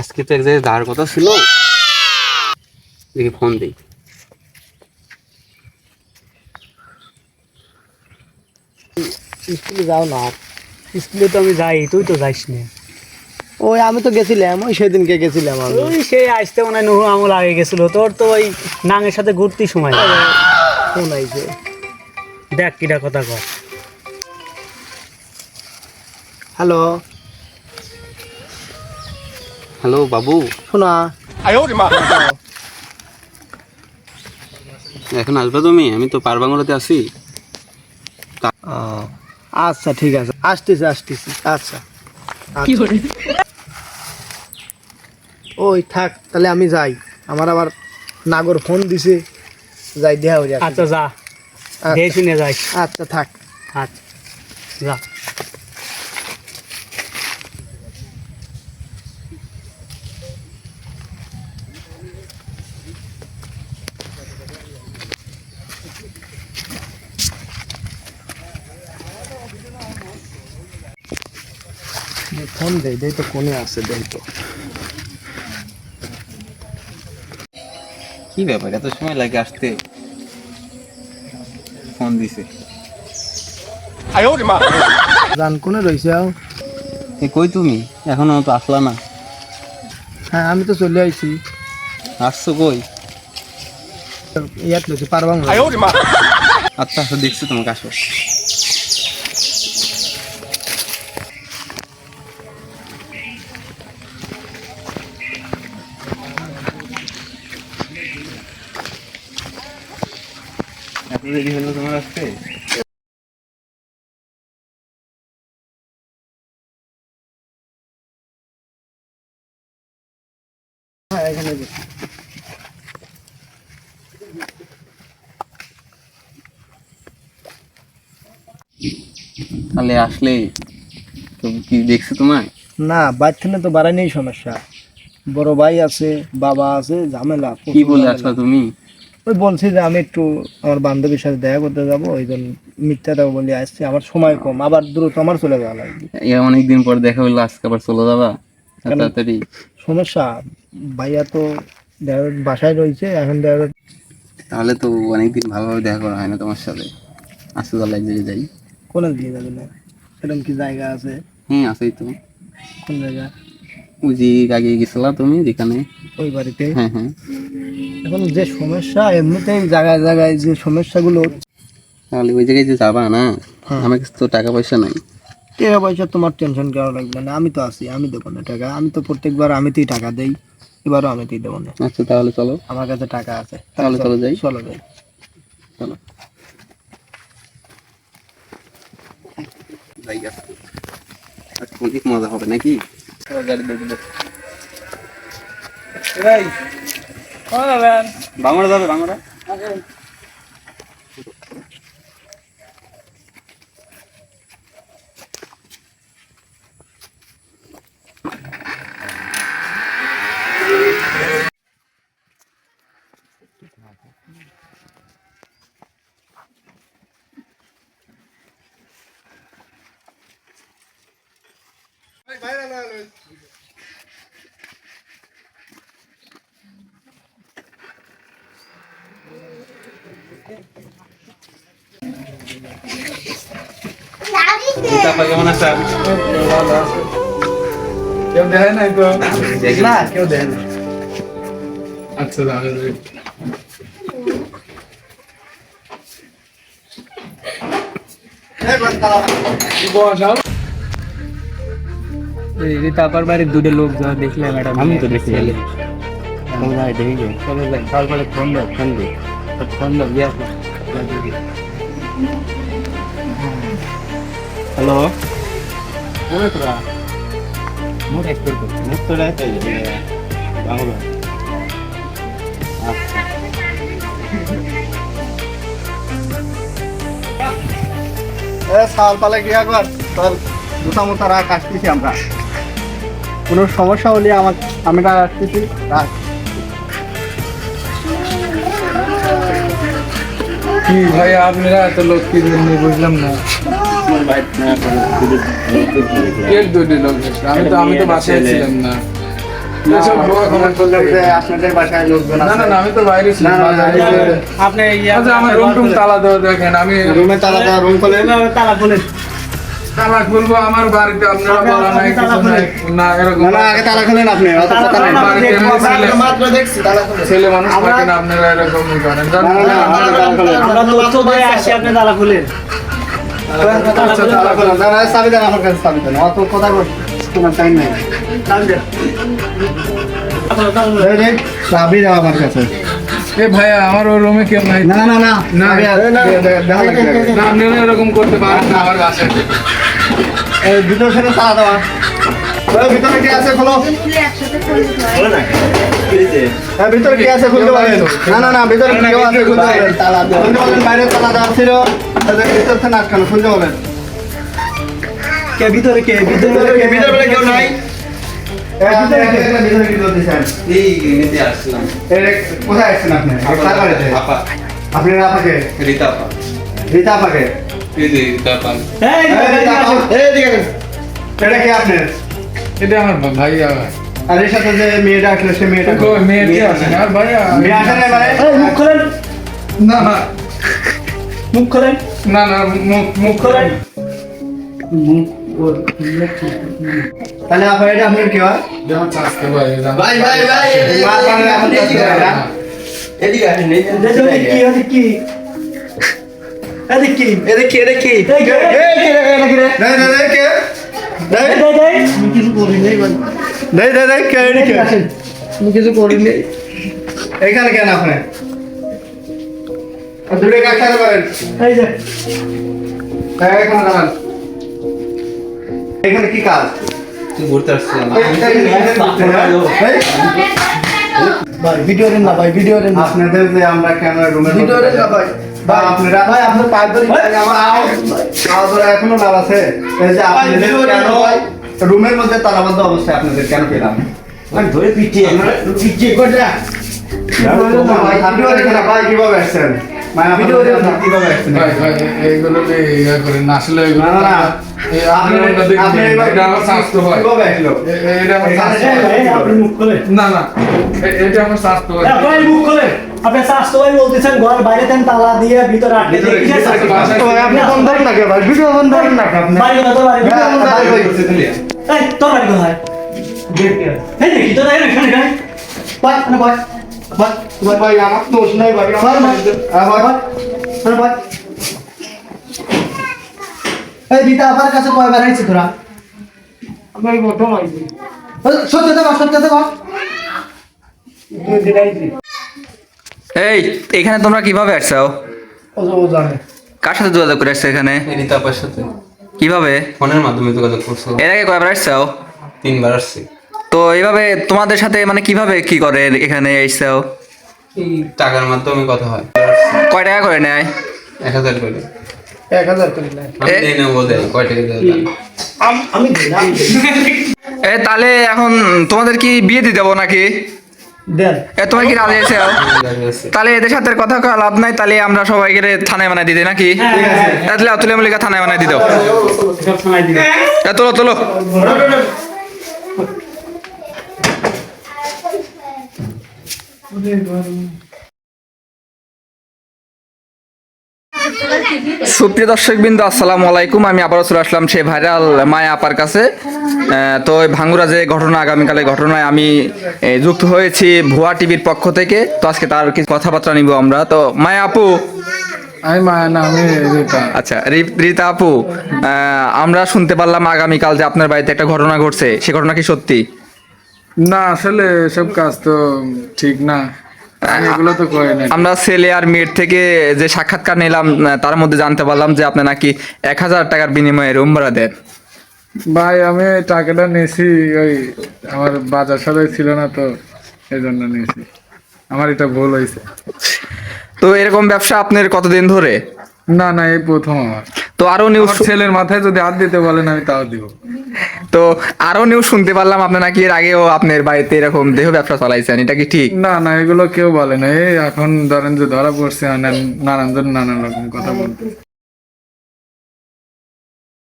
আজকে তো এক জায়গায় যাওয়ার কথা ছিল। দেখি ফোন দিই। স্কুলে যাও না। স্কুলে তো আমি যাই তুই তো যাইস না। ওই আমি তো গেছিলাম ওই সেদিনকে গেছিলাম আমি। ওই সেই আসতে মনে হয় নুহু আমল আগে গেছিল তোর তো ওই নাঙের সাথে ঘুরতে সময়। ফোন আইছে দেখ কিটা কথা কর হ্যালো। হ্যালো বাবু শোনা। এখন আসবে তুমি? আমি তো পারবাংলাতে আছি। আচ্ছা ঠিক আছে। আসতেছি আসতেছি। আচ্ছা। ওই থাক তাহলে আমি যাই। আমার আবার নাগর ফোন দিছে। যাই দেহা হয়ে আচ্ছা যা। শুনে যাইস আচ্ছা থাক। আচ্ছা যা। ফোন দেই দেই তো কোনে আছে দেই তো কি ব্যাপার? এত সময় লাগে আসতে? ফোন দিছে। জান কোনে রইছে আও? এ কই তুমি? এখনও তো আসলা না। হ্যাঁ আমি তো চলে আইছি। আসছো কই? ইয়াত লইছি পারবাং আচ্ছা আচ্ছা দেখছি তোমাকে আসো। দেরি হলো তোমার আসতে হ্যাঁ এখানে তাহলে আসলে তো কি দেখছ তোমায়? না বাচ্চানে তো বাড়াই নেই সমস্যা। বড় ভাই আছে বাবা আছে ঝামেলা কি বলে। আসলা তুমি? ওই বলছি যে আমি একটু আমার বান্ধবীর সাথে দেখা করতে যাব ওই জন্য মিথ্যা দেবো বলে আসছি। আমার সময় কম আবার দ্রুত আমার চলে যাওয়া লাগবে। অনেকদিন পর দেখা হলো আজকে আবার চলে যাবা? তাড়াতাড়ি। সমস্যা ভাইয়া তো বাসায় রয়েছে এখন দেখা তাহলে তো অনেকদিন ভালোভাবে দেখা করা হয় না তোমার সাথে। আজকে তাহলে এক জায়গায় যাই। কোনে দিয়ে যাবে না? সেরকম কি জায়গা আছে? হ্যাঁ আছেই তো। কোন জায়গা? ওই যে আগে গেছিলা তুমি যেখানে? ওই বাড়িতে? হ্যাঁ হ্যাঁ। এখন যে সমস্যা এমনিতেই জায়গায় জায়গায় যে সমস্যাগুলো তাহলে ওই জায়গায় যে যাবা না হ্যাঁ। আমার কাছে তো টাকা পয়সা নাই। টাকা পয়সা তোমার টেনশন করা লাগবে না আমি তো আছি আমি দেবো না টাকা। আমি তো প্রত্যেকবার আমিতেই টাকা দেই এবারও আমিতেই দেবো না। আচ্ছা তাহলে চলো। আমার কাছে টাকা আছে। তাহলে চলো যাই। চলো যাই। চলো। অনেক মজা হবে নাকি? গাড়ি। বাংলা যাবে বাংলা তারপর কেমন আছেন কেউ দেয় নাই তো না কেউ দেন আচ্ছা তাহলে বসাও তারপর বাড়ির দুটো লোক যা দেখলে ম্যাডাম আমি তো দেখতে গেলে চলো যাই দেখি যাই চলো যাই তারপরে ফোন দাও ফোন দিই ফোন দাও ইয়ে হ্যালো কোনে তোরা মোট এক্সপেক্ট করছি মোট তোরা বাংলা আচ্ছা এ সাল পালে গিয়া কর তোর দুটা মোটা রাখ আসতেছি আমরা। কোনো সমস্যা হলে আমার আমরা আসতেছি রাখ কি ভাই আপনারা এত লোক কি জন্য বুঝলাম না? আমি তো আমি তো বাসায় ছিলাম না। আমি তো রুম তালা দেওয়া দেখেন আমি রুমে তালা দেওয়া রুম খোলেন? তালা খুলেন। তালা খুলবো আমার বাড়িতে আপনারা বলা নাই না এরকম না না আগে তালা খোলেন আপনি অত কথা নেই। বাড়িতে মাত্র দেখছি তালা খোলেন। ছেলে মানুষ থাকেন আপনারা এরকম করেন। আমরা তথ্য আসি আপনি তালা খুলেন। চাবি দেন আমার কাছে চাবি এ কেউ নাই না না না না, এরকম করতে পারেন না আমার বাসায় দুটো থেকে তালা দেওয়া ভিতরে কি আছে খোলো হ্যাঁ ভিতরে কি আছে খুলতে পারেন না না না ভিতরে কি কেউ আছে খুলতে পারেন তালা খুলতে বলেন বাইরে তালা দেওয়া ছিল তাদের ভিতর থেকে আটকানো খুলতে বলেন কে ভিতরে কে ভিতরে ভিতরে কে- ভিতরে কেউ নাই কোথায় আসছেন আপনি কার বাড়িতে আপা আপনি আপাকে রীতা আপা রীতা আপাকে রীতা আপা। এটা কি আপনার এটা আমার ভাইয়া আর এর সাথে যে মেয়েটা আসলে সে মেয়েটা মেয়েটি আছে না আর ভাইয়া মেয়ে আসেন না মানে এই, মুখ খোলেন না না মুখ খোলেন না না মুখ মুখ খোলেন তাহলে আপনার এটা আপনার কি হয় ভাই ভাই ভাই ভাই? এদিকে আসেন দেখি কি আছে কি এদিক কি এদিকে এদিকে এই, এই, এই, এই, আমি কিছু করি নাই কে। আমি কিছু করি নাই এখানে কেন আপনি? আর দূরে কাজ খেতে পারেন এই যে। হ্যাঁ, এখানে দাঁড়ান। এখানে কি কাজ? তুই ঘুরতে আসছিলাম এই, এই, এই, এই, ভাই। ভিডিও দেন না ভাই ভিডিও দেন না। আপনাদের যে আমরা কেন রুমের ভিডিও দেন না ভাই। আপনারা ভাই আপনার আমার আওয়াজ আওয়াজ এখনও লাভ আছে। এই যে আপনাদের কেন ভাই। রুমের মধ্যে তালাবদ্ধ অবস্থায় আপনাদের কেন পেলাম? ধরে পিটিয়ে। পিটিয়ে করে ভাই, না, কীভাবে আসছেন? না। ইয়ে আসলে এটা আমার স্বাস্থ্য আপনি মুখ খোলেন না না এ- এটা আমার স্বাস্থ্য ভাই ভাই মুখ খোলেন আপনি স্বাস্থ্য ভাই বলতেছেন ঘর বাইরে দেন তালা দিয়ে ভিতরে আটকে দিয়ে আপনি ফোন ধরেন না কে ভাই? ভিডিও ধরেন না আপনি? বাড়ি তোর বাড়ি হ্যাঁ, কোথায়? বাড়ি কই? এই তোর বাড়ি কোথায়? গেট এই দেখি তো এখানে এখানে এখানে। ভাই এখানে ভাই ভাই আমার দোষ নাই ভাই, আমার ভাই, ভাই। হ্যাঁ, ভাই। আরে এই কাছে কয়বার আইছিস তোরা? আমি প্রথম আইছি। সত্যি তো সত্যি তো দুই দিন আইছি। এই এখানে তোমরা কীভাবে আসছো? ও ও জানে। কার সাথে যোগাযোগ করে আসছো এখানে? এই রীতা সাথে। কীভাবে? ফোনের মাধ্যমে যোগাযোগ করছ। এর আগে কয়বার আসছো? তিনবার আসছি। তো এইভাবে তোমাদের সাথে মানে কীভাবে কি করে এখানে এসছো এই টাকার মাধ্যমে কথা হয়। কয় টাকা করে নেয়? এক হাজার করে। এক হাজার করে নেয়। আমি দেই না কয় টাকা আমি দিই না এ তাহলে এখন তোমাদের কি বিয়ে দিয়ে দেবো নাকি? তোমার কি রাজি আছো আছি। তাহলে এদের সাথে কথা লাভ নাই তাহলে আমরা সবাই গেলে থানায় বানাই দিতে নাকি? তাহলে অতুলে মল্লিকা থানায় বানাই দিত। এ তোলো তোলো। সুপ্রিয় দর্শক বিন্দু আসসালামু আলাইকুম। আমি আবারও চলে আসলাম সে ভাইরাল মায়া আপার কাছে। তো ওই ভাঙ্গুরা যে ঘটনা আগামীকালের ঘটনায় আমি যুক্ত হয়েছি ভুয়া টিভির পক্ষ থেকে। তো আজকে তার কিছু কথাবার্তা নিব আমরা। তো মায়া আপু। আমি মা না আমি রীতা। আচ্ছা রীতা আপু আমরা শুনতে পারলাম আগামীকাল যে আপনার বাড়িতে একটা ঘটনা ঘটছে। সে ঘটনা কি সত্যি? না আসলে এসব কাজ তো ঠিক না। আমরা ছেলে আর মেয়ের থেকে যে সাক্ষাৎকার নিলাম তার মধ্যে জানতে পারলাম যে আপনি নাকি এক হাজার টাকার বিনিময়ে রুম ভাড়া দেন। ভাই আমি টাকাটা নিয়েছি ওই আমার বাজার সদাই ছিল না তো এই জন্য নিয়েছি। আমার এটা ভুল হয়েছে। তো এরকম ব্যবসা আপনার কতদিন ধরে? না না এই প্রথম আমার। তো আরও নিউজ ছেলের মাথায় যদি হাত দিতে বলেন আমি তাও দিব। তো আরও নিউজ শুনতে পারলাম আপনি নাকি এর আগেও আপনার বাড়িতে এরকম দেহ ব্যবসা চালাইছেন এটা কি ঠিক? না না এগুলো কেউ বলে না। এই এখন ধরেন যে ধরা পড়ছে নানান নানান জন নানান রকম কথা বলতে